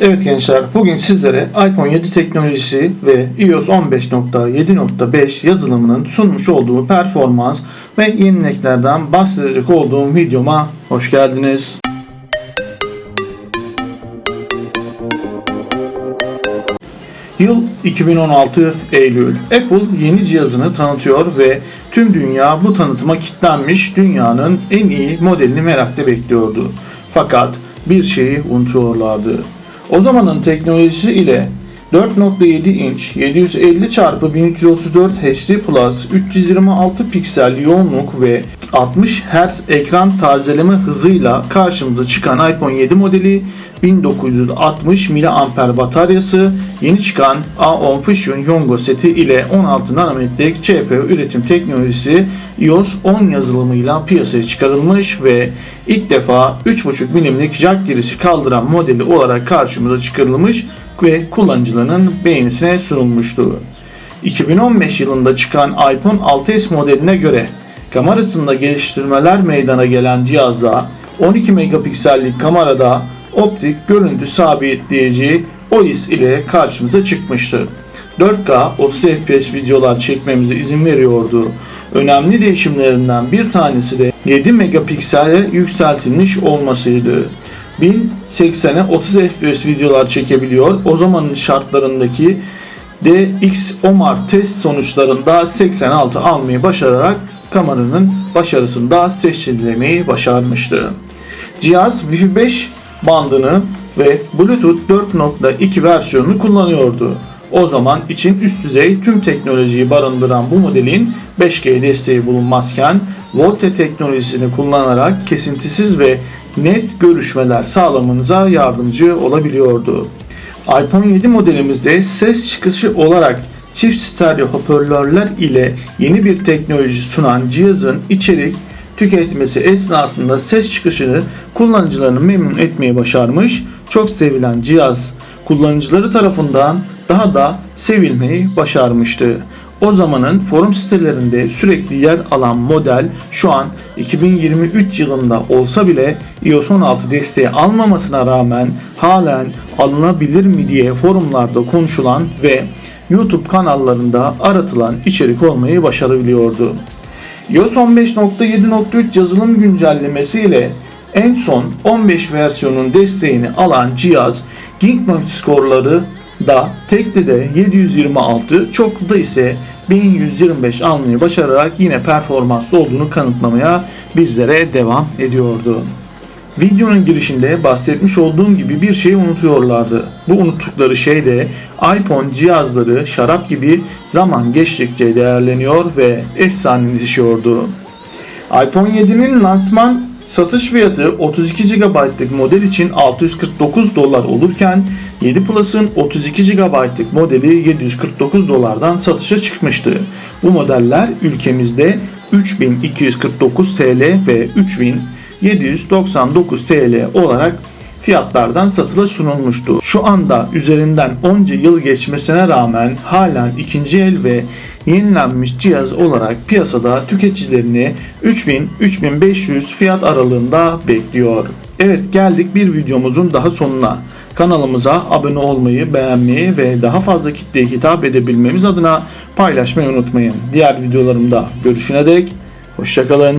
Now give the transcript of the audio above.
Evet gençler, bugün sizlere iPhone 7 teknolojisi ve iOS 15.7.5 yazılımının sunmuş olduğu performans ve yeniliklerden bahsedecek olduğum videoma hoş geldiniz. Yıl 2016 Eylül. Apple yeni cihazını tanıtıyor ve tüm dünya bu tanıtıma kilitlenmiş dünyanın en iyi modelini merakla bekliyordu. Fakat bir şeyi unutuyorlardı. O zamanın teknolojisi ile 4.7 inç 750 x 1334 HD Plus 326 piksel yoğunluk ve 60 Hz ekran tazeleme hızıyla karşımıza çıkan iPhone 7 modeli 1960 mAh bataryası yeni çıkan A10 Fusion Yongo seti ile 16 nanometrelik CPU üretim teknolojisi iOS 10 yazılımıyla piyasaya çıkarılmış ve ilk defa 3.5 mm'lik jack girişi kaldıran modeli olarak karşımıza çıkarılmış ve kullanıcıların beğenisine sunulmuştu. 2015 yılında çıkan iPhone 6s modeline göre kamerasında geliştirmeler meydana gelen cihazda 12 megapiksellik kamerada optik görüntü sabitleyici OIS ile karşımıza çıkmıştı. 4K 30 FPS videolar çekmemize izin veriyordu. Önemli değişimlerinden bir tanesi de 7 megapiksele yükseltilmiş olmasıydı. 1080'e 30 FPS videolar çekebiliyor. O zamanın şartlarındaki DxOMAR test sonuçlarında 86 almayı başararak kameranın başarısını da tescillemeyi başarmıştı. Cihaz Wi-Fi 5 bandını ve Bluetooth 4.2 versiyonunu kullanıyordu. O zaman için üst düzey tüm teknolojiyi barındıran bu modelin 5G desteği bulunmazken Volte teknolojisini kullanarak kesintisiz ve net görüşmeler sağlamanıza yardımcı olabiliyordu. iPhone 7 modelimizde ses çıkışı olarak çift stereo hoparlörler ile yeni bir teknoloji sunan cihazın içerik tüketmesi esnasında ses çıkışını kullanıcılarını memnun etmeyi başarmış, çok sevilen cihaz kullanıcıları tarafından daha da sevilmeyi başarmıştı. O zamanın forum sitelerinde sürekli yer alan model şu an 2023 yılında olsa bile iOS 16 desteği almamasına rağmen halen alınabilir mi diye forumlarda konuşulan ve YouTube kanallarında aratılan içerik olmayı başarabiliyordu. iOS 15.7.3 yazılım güncellemesi ile en son 15 versiyonun desteğini alan cihaz Geekbench skorları da tekli de 726, çoklu da ise 1125 almayı başararak yine performanslı olduğunu kanıtlamaya bizlere devam ediyordu. Videonun girişinde bahsetmiş olduğum gibi bir şey unutuyorlardı. Bu unuttukları şey de iPhone cihazları şarap gibi zaman geçtikçe değerleniyor ve efsaneleşiyordu. iPhone 7'nin lansman satış fiyatı 32 GB'lık model için 649 dolar olurken 7 Plus'ın 32 GB'lık modeli 749 dolardan satışa çıkmıştı. Bu modeller ülkemizde 3249 TL ve 3799 TL olarak fiyatlardan satıla sunulmuştu. Şu anda üzerinden onca yıl geçmesine rağmen halen ikinci el ve yenilenmiş cihaz olarak piyasada tüketicilerini 3000-3500 fiyat aralığında bekliyor. Evet geldik bir videomuzun daha sonuna. Kanalımıza abone olmayı, beğenmeyi ve daha fazla kitleye hitap edebilmemiz adına paylaşmayı unutmayın. Diğer videolarımda görüşüne dek hoşçakalın.